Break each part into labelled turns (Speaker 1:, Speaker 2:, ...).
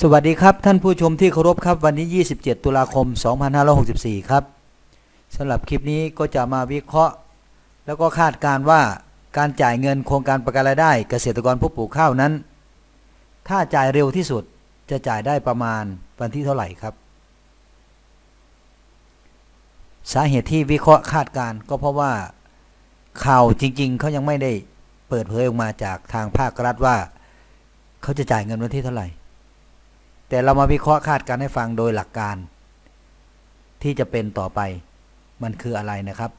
Speaker 1: สวัสดีครับ ท่านผู้ชมที่เคารพครับวันนี้ 27 ตุลาคม 2564 ครับสำหรับคลิปนี้ก็จะมาวิเคราะห์ แล้วก็คาดการว่าการจ่ายเงินโครงการประกันรายได้ เกษตรกรผู้ปลูกข้าวนั้น ถ้าจ่ายเร็วที่สุดจะจ่ายได้ประมาณวันที่เท่าไหร่ครับ สาเหตุที่วิเคราะห์คาดการก็เพราะว่าข่าวจริง ๆเขายังไม่ได้เปิดเผยออกมาจากทางภาครัฐว่า เขาจะจ่ายเงินวันที่เท่าไหร่ แต่เรามาวิเคราะห์คาดการณ์ให้ฟังโดยหลักการ ที่จะเป็นต่อไปมันคืออะไรนะครับ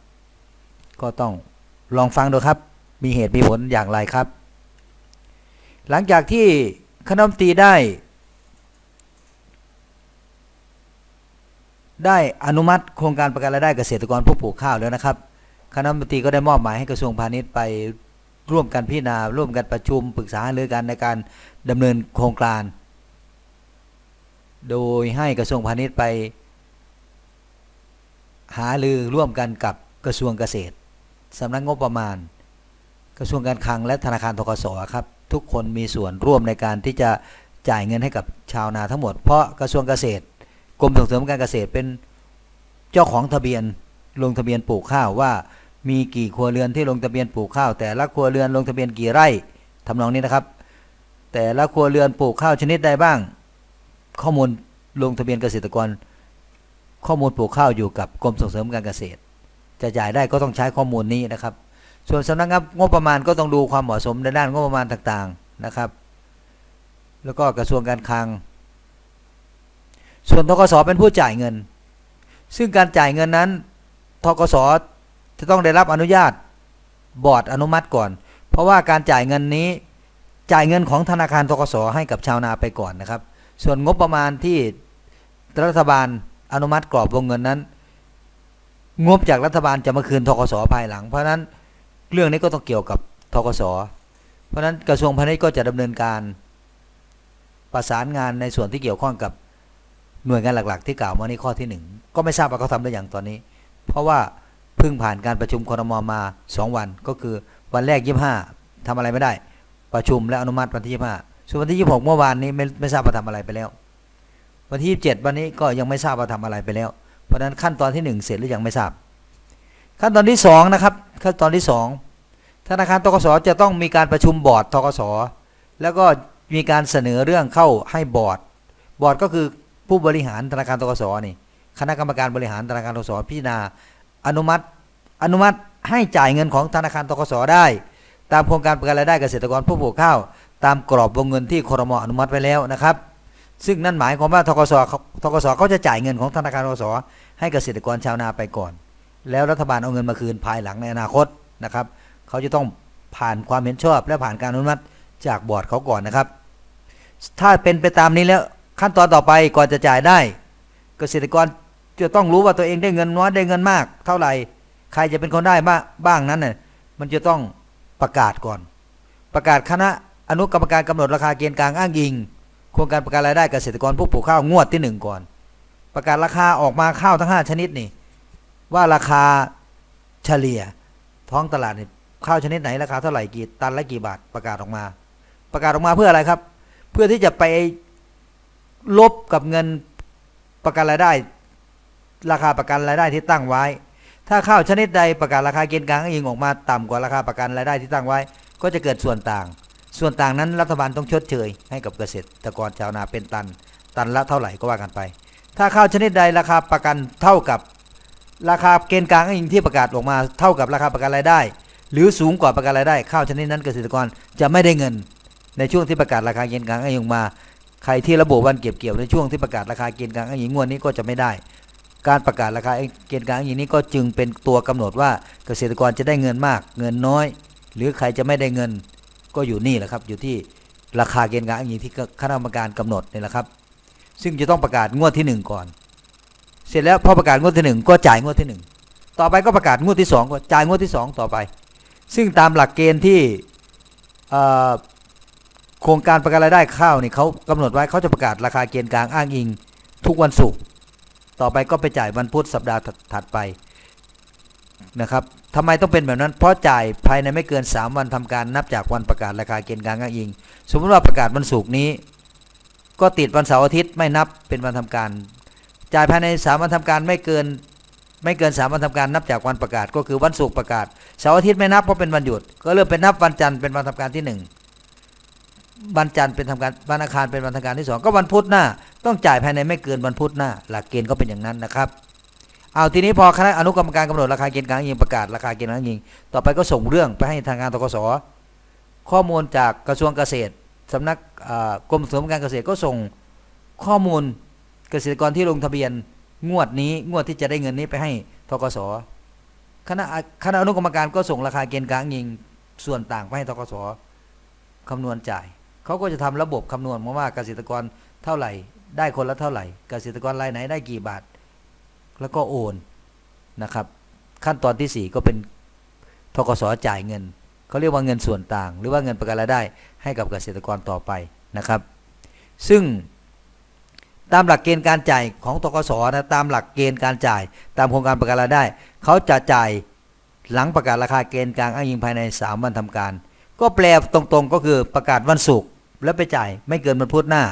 Speaker 1: ก็ต้องลองฟังดูครับ มีเหตุมีผลอย่างไรครับ หลังจากที่คณะมนตรีได้ ได้อนุมัติโครงการประกันรายได้เกษตรกรผู้ปลูกข้าวแล้วนะครับ คณะมนตรีก็ได้มอบหมายให้กระทรวงพาณิชย์ไปร่วมกันพิจารณาร่วมกันประชุมปรึกษาหรือกันในการดำเนินโครงการ โดยให้กระทรวงพาณิชย์ไป หารือร่วมกันกับกระทรวงเกษตรสำนักงบประมาณ กระทรวงการคลังและธนาคารทกสครับ ทุกคนมีส่วนร่วมในการที่จะจ่ายเงินให้กับชาวนาทั้งหมด เพราะกระทรวงเกษตรกรมส่งเสริมการเกษตรเป็นเจ้าของทะเบียนลงทะเบียนปลูกข้าวว่ามีกี่ครัวเรือนที่ลงทะเบียนปลูกข้าว แต่ละครัวเรือนลงทะเบียนกี่ไร่ทำนองนี้นะครับ แต่ละครัวเรือนปลูกข้าวชนิดใดบ้าง ข้อมูลลงทะเบียนเกษตรกร ข้อมูลปลูกข้าวอยู่กับกรมส่งเสริมการเกษตร จะจ่ายได้ก็ต้องใช้ข้อมูลนี้นะครับ ส่วนสำนักงานงบประมาณก็ต้องดูความเหมาะสมในด้านงบประมาณต่างๆนะครับ แล้วก็กระทรวงการคลัง ส่วนทกสเป็นผู้จ่ายเงิน ซึ่งการจ่ายเงินนั้นทกสจะต้องได้รับอนุญาตบอร์ดอนุมัติก่อน เพราะว่าการจ่ายเงินนี้จ่ายเงินของธนาคารทกสให้กับชาวนาไปก่อนนะครับ ส่วนงบประมาณที่รัฐบาลอนุมัติกรอบวงเงินนั้น งบจากรัฐบาลจะมาคืนทกสภายหลัง เพราะนั้นเรื่องนี้ก็ต้องเกี่ยวกับทกสเพราะนั้นกระทรวงพาณิชย์ก็จะดำเนินการประสานงานในส่วนที่เกี่ยวข้องกับหน่วยงานหลัก ๆ ที่กล่าวมาในข้อที่หนึ่งก็ไม่ทราบว่าเขาทำได้อย่างตอนนี้ เพราะว่าเพิ่งผ่านการประชุมครมมา 2 วัน ก็คือวันแรก 25ทำอะไรไม่ได้ ประชุมและอนุมัติวันที่ 25 ส่วนวันที่26เมื่อวานนี้ไม่ไม่ทราบว่าทำอะไรไปแล้ว วันที่27วันนี้ก็ยังไม่ทราบว่าทำอะไรไปแล้ว เพราะฉะนั้นขั้นตอนที่1เสร็จหรือยังไม่ทราบ ขั้นตอนที่2นะครับ ขั้นตอนที่2ธนาคารทกสจะต้องมีการประชุมบอร์ดทกสแล้วก็มีการเสนอเรื่องเข้าให้บอร์ด บอร์ดก็คือผู้บริหารธนาคารทกสนี่คณะกรรมการบริหารธนาคารทกสพิจารณาอนุมัติ อนุมัติให้จ่ายเงินของธนาคารทกสได้ ตามโครงการประกันรายได้เกษตรกรผู้ปลูกข้าว ตามกรอบวงเงินที่ครมอนุมัติไว้แล้วนะครับ ซึ่งนั่นหมายความว่าทกสทกสเขาจะจ่ายเงินของธนาคารทกสให้เกษตรกรชาวนาไปก่อน แล้วรัฐบาลเอาเงินมาคืนภายหลังในอนาคตนะครับ เขาจะต้องผ่านความเห็นชอบและผ่านการอนุมัติจากบอร์ดเขาก่อนนะครับ ถ้าเป็นไปตามนี้แล้วขั้นตอนต่อไปก่อนจะจ่ายได้ เกษตรกรจะต้องรู้ว่าตัวเองได้เงินน้อยได้เงินมาก เท่าไหร่ใครจะเป็นคนได้บ้างนั้นน่ะมันจะต้องประกาศก่อน ประกาศคณะ อนุกรรมการกำหนดราคาเกณฑ์กลางอ้างอิงโครงการประกันรายได้เกษตรกรผู้ปลูกข้าวงวดที่หนึ่งก่อน ประกาศราคาออกมาข้าวทั้ง 5 ชนิดนี่ว่าราคาเฉลี่ยท้องตลาดนี่ข้าวชนิดไหนราคาเท่าไหร่กี่ตันและกี่บาทประกาศออกมา ประกาศออกมาเพื่ออะไรครับ เพื่อที่จะไปลบกับเงินประกันรายได้ ราคาประกันรายได้ที่ตั้งไว้ ถ้าข้าวชนิดใดประกาศราคาเกณฑ์กลางอ้างอิงออกมาต่ำกว่าราคาประกันรายได้ที่ตั้งไว้ ก็จะเกิดส่วนต่าง ส่วนต่างนั้นรัฐบาลต้องชดเชยให้กับเกษตรกรชาวนาเป็นตัน ตันละเท่าไหร่ก็ว่ากันไป ถ้าข้าวชนิดใดราคาประกันเท่ากับราคาเกณฑ์กลางอิงที่ประกาศออกมาเท่ากับราคาประกันรายได้ หรือสูงกว่าประกันรายได้ ข้าวชนิดนั้นเกษตรกรจะไม่ได้เงิน ในช่วงที่ประกาศราคาเกณฑ์กลางอ้างอิงออกมา ใครที่ระบุวันเก็บเกี่ยวในช่วงที่ประกาศราคาเกณฑ์กลางอิงงวดนี้ก็จะไม่ได้ การประกาศราคาเกณฑ์กลางอิงนี้ก็จึงเป็นตัวกำหนดว่าเกษตรกรจะได้เงินมาก เงินน้อย หรือใครจะไม่ได้เงิน ก็อยู่นี่แหละครับ อยู่ที่ราคาเกณฑ์กลางอ้างอิงที่คณะกรรมการกำหนดนี่แหละครับ ซึ่งจะต้องประกาศงวดที่หนึ่งก่อน เสร็จแล้วพอประกาศงวดที่หนึ่งก็จ่ายงวดที่หนึ่งต่อไปก็ประกาศงวดที่สองก็จ่ายงวดที่สองต่อไป ซึ่งตามหลักเกณฑ์ที่โครงการประกันรายได้ข้าวนี่เขากำหนดไว้เขาจะประกาศราคาเกณฑ์กลางอ้างอิง ทุกวันศุกร์ต่อไปก็ไปจ่ายวันพุธสัปดาห์ถัดไปนะครับ ทำไมต้องเป็นแบบนั้น เพราะจ่ายภายในไม่เกิน 3 วันทำการนับจากวันประกาศราคาเกณฑ์กลางอ้างอิง สมมติว่าประกาศวันศุกร์นี้ ก็ติดวันเสาร์อาทิตย์ไม่นับเป็นวันทำการ จ่ายภายในสามวันทำการไม่เกินไม่เกินสามวันทำการนับจากวันประกาศ ก็คือวันศุกร์ประกาศเสาร์อาทิตย์ไม่นับเพราะเป็นวันหยุด ก็เริ่มเป็นนับวันจันทร์เป็นวันทำการที่หนึ่งวันจันทร์เป็นทำการวันอังคารเป็นวันทำการที่สองก็วันพุธหน้า ต้องจ่ายภายในไม่เกินวันพุธหน้า หลักเกณฑ์ก็เป็นอย่างนั้นนะครับ เอาทีนี้พอคณะอนุกรรมการกำหนดราคาเกณฑ์กลางยิงประกาศราคาเกณฑ์กลางยิง ต่อไปก็ส่งเรื่องไปให้ทางการตกสข้อมูลจากกระทรวงเกษตรสำนักกรมส่งเสริมการเกษตรก็ส่งข้อมูลเกษตรกรที่ลงทะเบียนงวดนี้งวดที่จะได้เงินนี้ไปให้ทกสคณะคณะอนุกรรมการก็ส่งราคาเกณฑ์กลางยิงส่วนต่างไปให้ทกสคำนวณจ่ายเขาก็จะทำระบบคำนวณมาว่าเกษตรกรเท่าไหร่ ได้คนละเท่าไหร่ เกษตรกรรายไหนได้กี่บาท แล้วก็โอนนะครับ ขั้นตอนที่ 4 ก็เป็นทกสจ่ายเงินเขาเรียกว่าเงินส่วนต่าง หรือว่าเงินประกันรายได้ให้กับเกษตรกรต่อไปนะครับ ซึ่งตามหลักเกณฑ์การจ่ายของตกสนะตามหลักเกณฑ์การจ่าย ตามโครงการประกันรายได้เขาจะจ่ายหลังประกาศราคาเกณฑ์กลางอ้างอิงภายใน 3 วันทำการ ก็แปลตรงๆก็คือประกาศวันศุกร์แล้วไปจ่ายไม่เกินวันพุธหน้า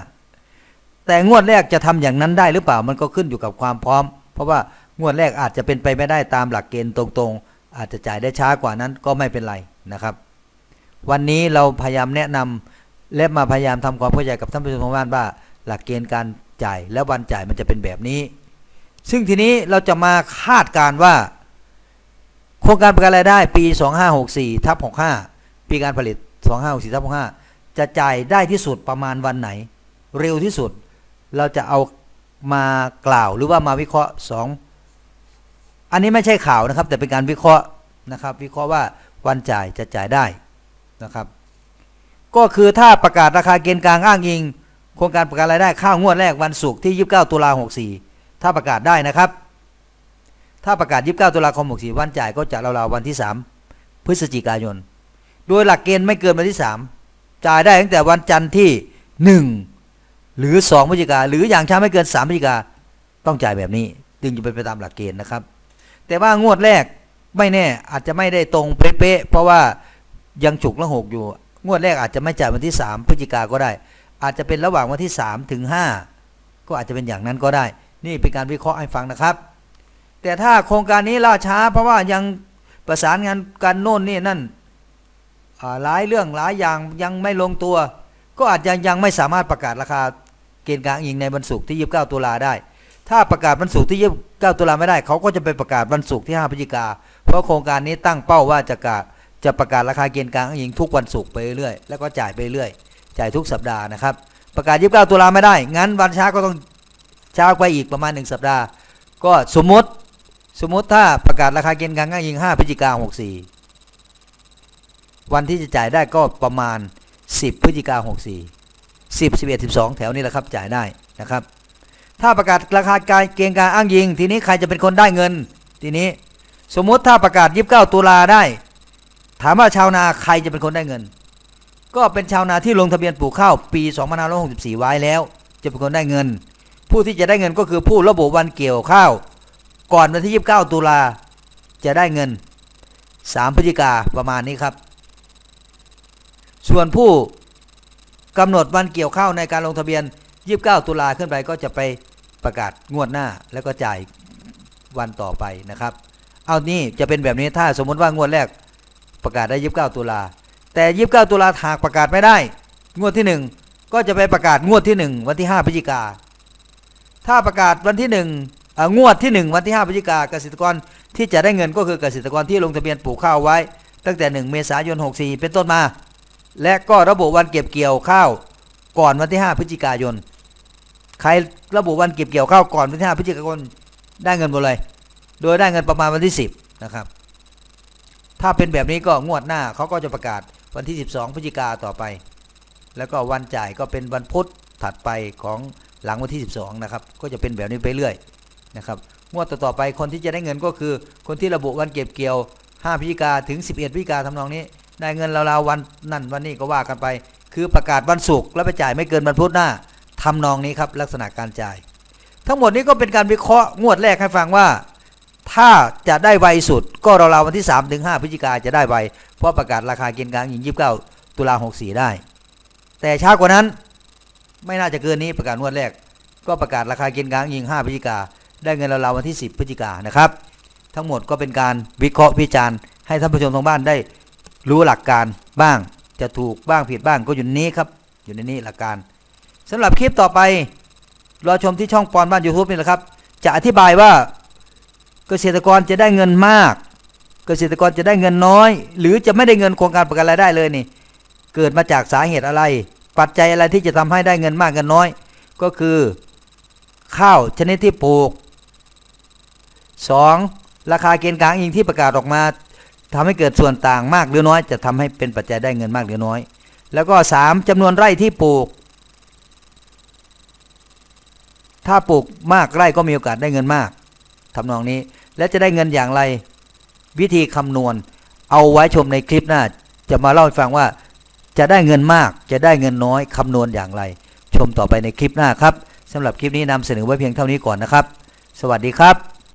Speaker 1: แต่งวดแรกจะทำอย่างนั้นได้หรือเปล่ามันก็ขึ้นอยู่กับความพร้อม เพราะว่างวดแรกอาจจะเป็นไปไม่ได้ตามหลักเกณฑ์ตรงๆ อาจจะจ่ายได้ช้ากว่านั้นก็ไม่เป็นไรนะครับ วันนี้เราพยายามแนะนำและมาพยายามทำความเข้าใจกับท่านผู้ชมทางบ้านว่า หลักเกณฑ์การจ่ายและวันจ่ายมันจะเป็นแบบนี้ ซึ่งทีนี้เราจะมาคาดการว่า โครงการประกันรายได้ปี 2564ทับ65 ปีการผลิต 2564ทับ65จะจ่ายได้ที่สุดประมาณวันไหน เร็วที่สุด เราจะเอา มากล่าวหรือว่ามาวิเคราะห์สองอันนี้ไม่ใช่ข่าวนะครับ แต่เป็นการวิเคราะห์นะครับ วิเคราะห์ว่าวันจ่ายจะจ่ายได้นะครับ ก็คือถ้าประกาศราคาเกณฑ์กลางอ้างอิง โครงการประกันรายได้ข้าวงวดแรกวันศุกร์ที่ 29 ตุลา64 ถ้าประกาศได้นะครับ ถ้าประกาศ 29 ตุลาคม 64 วันจ่ายก็จะราวๆวันที่ 3 พฤศจิกายน โดยหลักเกณฑ์ไม่เกินวันที่ 3 จ่ายได้ตั้งแต่วันจันทร์ที่ 1 หรือ2พฤศจิกาหรืออย่างช้าไม่เกิน3พฤศจิกาต้องจ่ายแบบนี้ จึงจะเป็นไปตามหลักเกณฑ์นะครับ แต่ว่างวดแรกไม่แน่อาจจะไม่ได้ตรงเป๊ะๆเพราะว่ายังฉุกละหกอยู่ งวดแรกอาจจะไม่จ่ายวันที่ 3 พฤศจิกาก็ได้ อาจจะเป็นระหว่างวันที่3ถึง5ก็อาจจะเป็นอย่างนั้นก็ได้ นี่เป็นการวิเคราะห์ให้ฟังนะครับ แต่ถ้าโครงการนี้ล่าช้า เพราะว่ายังประสานงานกันโน่นนี่นั่นหลายเรื่องหลายอย่างยังไม่ลงตัว ก็อาจจะยังไม่สามารถประกาศราคา เกณฑ์กลางอิงในวันศุกร์ที่29ตุลาได้ ถ้าประกาศวันศุกร์ที่29ตุลาไม่ได้ เขาก็จะไปประกาศวันศุกร์ที่5พฤศจิกา เพราะโครงการนี้ตั้งเป้าว่าจะกะจะประกาศราคาเกณฑ์กลางอิงทุกวันศุกร์ไปเรื่อยๆแล้วก็จ่ายไปเรื่อยจ่ายทุกสัปดาห์นะครับ ประกาศ29ตุลาไม่ได้ งั้นวันช้าก็ต้องช้าไปอีกประมาณ1สัปดาห์ ก็สมมติสมมติถ้าประกาศราคาเกณฑ์กลางอิง5พฤศจิกา64วันที่จะจ่ายได้ก็ประมาณ 10 พฤศจิกา64 10 11 12 แถวนี้แหละครับจ่ายได้นะครับ ถ้าประกาศราคาการเกณฑ์การอ้างยิง ทีนี้ใครจะเป็นคนได้เงิน ทีนี้สมมุติถ้าประกาศ 29 ตุลาได้ ถามว่าชาวนาใครจะเป็นคนได้เงิน ก็เป็นชาวนาที่ลงทะเบียนปลูกข้าวปี2564 ไว้แล้ว จะเป็นคนได้เงิน ผู้ที่จะได้เงินก็คือผู้ระบุวันเกี่ยวข้าว ก่อนวันที่ 29 ตุลาจะได้เงิน 3 พฤศจิกาประมาณนี้ครับ ส่วนผู้ กำหนดวันเกี่ยวข้าวในการลงทะเบียน 29 ตุลาขึ้นไปก็จะไปประกาศงวดหน้าแล้วก็จ่ายวันต่อไปนะครับ เอานี่จะเป็นแบบนี้ถ้าสมมติว่างวดแรกประกาศได้ 29 ตุลาแต่ 29 ตุลาหากประกาศไม่ได้ งวดที่ 1 ก็จะไปประกาศงวดที่ 1 วันที่ 5 พฤศจิกา ถ้าประกาศวันที่1เอ่องวดที่ 1 วันที่ 5 พฤศจิกาเกษตรกรที่จะได้เงินก็คือเกษตรกรที่ลงทะเบียนปลูกข้าวไว้ ตั้งแต่ 1 เมษายน 64 เป็นต้นมา และก็ระบุวันเก็บเกี่ยวข้าวก่อนวันที่ 5 พฤศจิกายน ใครระบุวันเก็บเกี่ยวข้าวก่อนวันที่ 5 พฤศจิกายนได้เงินหมดเลย โดยได้เงินประมาณวันที่ 10 นะครับ ถ้าเป็นแบบนี้ก็งวดหน้าเขาก็จะประกาศวันที่ 12 พฤศจิกาต่อไป แล้วก็วันจ่ายก็เป็นวันพุธถัดไปของหลังวันที่ 12 นะครับ ก็จะเป็นแบบนี้ไปเรื่อยนะครับ งวดต่อๆไปคนที่จะได้เงินก็คือ คนที่ระบุวันเก็บเกี่ยว 5 พฤศจิกาถึง 11 พฤศจิกาทำนองนี้ ได้เงินราวๆวันนั่นวันนี้ก็ว่ากันไป คือประกาศวันศุกร์แล้วไปจ่ายไม่เกินวันพุธหน้าทำนองนี้ครับลักษณะการจ่าย ทั้งหมดนี้ก็เป็นการวิเคราะห์งวดแรกให้ฟังว่า ถ้าจะได้ไวสุดก็ราวๆวันที่3ถึง5พฤศจิกาจะได้ไวเพราะประกาศราคาเกณฑ์กลางหญิง29ตุลา64ได้ แต่ช้ากว่านั้นไม่น่าจะเกินนี้ประกาศงวดแรก ก็ประกาศราคาเกินกลางยิง5พฤศจิกาได้เงินราวๆวันที่ 10พฤศจิกานะครับ ทั้งหมดก็เป็นการวิเคราะห์วิจารณ์ให้ท่านผู้ชมทางบ้านได้ รู้หลักการบ้างจะถูกบ้างผิดบ้างก็อยู่ในนี้ครับ อยู่ในนี้หลักการสำหรับคลิปต่อไปรอชมที่ช่องปอนบ้าน YouTube นี่แหละครับ จะอธิบายว่าเกษตรกรจะได้เงินมาก เกษตรกรจะได้เงินน้อย หรือจะไม่ได้เงินโครงการประกันรายได้เลยนี่ เกิดมาจากสาเหตุอะไร ปัจจัยอะไรที่จะทำให้ได้เงินมากเงินน้อย ก็คือ ข้าวชนิดที่ปลูก 2. ราคาเกณฑ์กลางอิงที่ประกาศออกมา ทำให้เกิดส่วนต่างมากหรือน้อย จะทำให้เป็นปัจจัยได้เงินมากหรือน้อย แล้วก็ 3. จำนวนไร่ที่ปลูก ถ้าปลูกมากไร่ก็มีโอกาสได้เงินมากทำนองนี้และจะได้เงินอย่างไร วิธีคำนวณ เอาไว้ชมในคลิปหน้า จะมาเล่าให้ฟังว่าจะได้เงินมาก จะได้เงินน้อยคำนวณอย่างไร ชมต่อไปในคลิปหน้าครับสำหรับคลิปนี้นำเสนอไว้เพียงเท่านี้ก่อนนะครับ สวัสดีครับ